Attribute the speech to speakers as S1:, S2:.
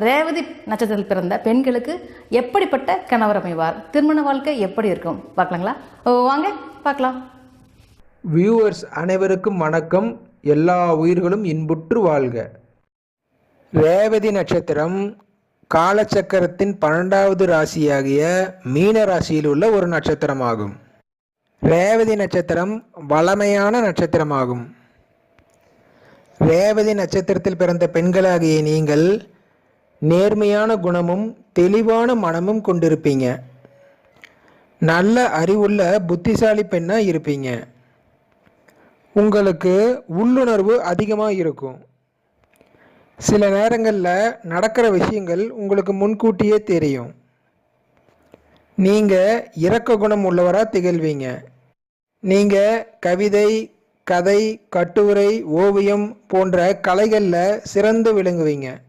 S1: ரேவதி நட்சத்திரத்தில் பிறந்த பெண்களுக்கு எப்படிப்பட்ட கணவர் அமைவார்? திருமண வாழ்க்கை எப்படி இருக்கும்? பார்க்கலாங்களா? ஓ, வாங்க பார்க்கலாம்.
S2: வியூவர்ஸ் அனைவருக்கும் வணக்கம். எல்லா உயிர்களும் இன்புற்று வாழ்க. ரேவதி நட்சத்திரம் காலச்சக்கரத்தின் பன்னெண்டாவது ராசியாகிய மீன ராசியில் உள்ள ஒரு நட்சத்திரமாகும். ரேவதி நட்சத்திரம் வளமையான நட்சத்திரமாகும். ரேவதி நட்சத்திரத்தில் பிறந்த பெண்களாகிய நீங்கள் நேர்மையான குணமும் தெளிவான மனமும் கொண்டிருப்பீங்க. நல்ல அறிவுள்ள புத்திசாலி பெண்ணாக இருப்பீங்க. உங்களுக்கு உள்ளுணர்வு அதிகமாக இருக்கும். சில நேரங்களில் நடக்கிற விஷயங்கள் உங்களுக்கு முன்கூட்டியே தெரியும். நீங்கள் இறக்க குணம் உள்ளவராக திகழ்வீங்க. நீங்கள் கவிதை கதை கட்டுரை ஓவியம் போன்ற கலைகளில் சிறந்து விளங்குவீங்க.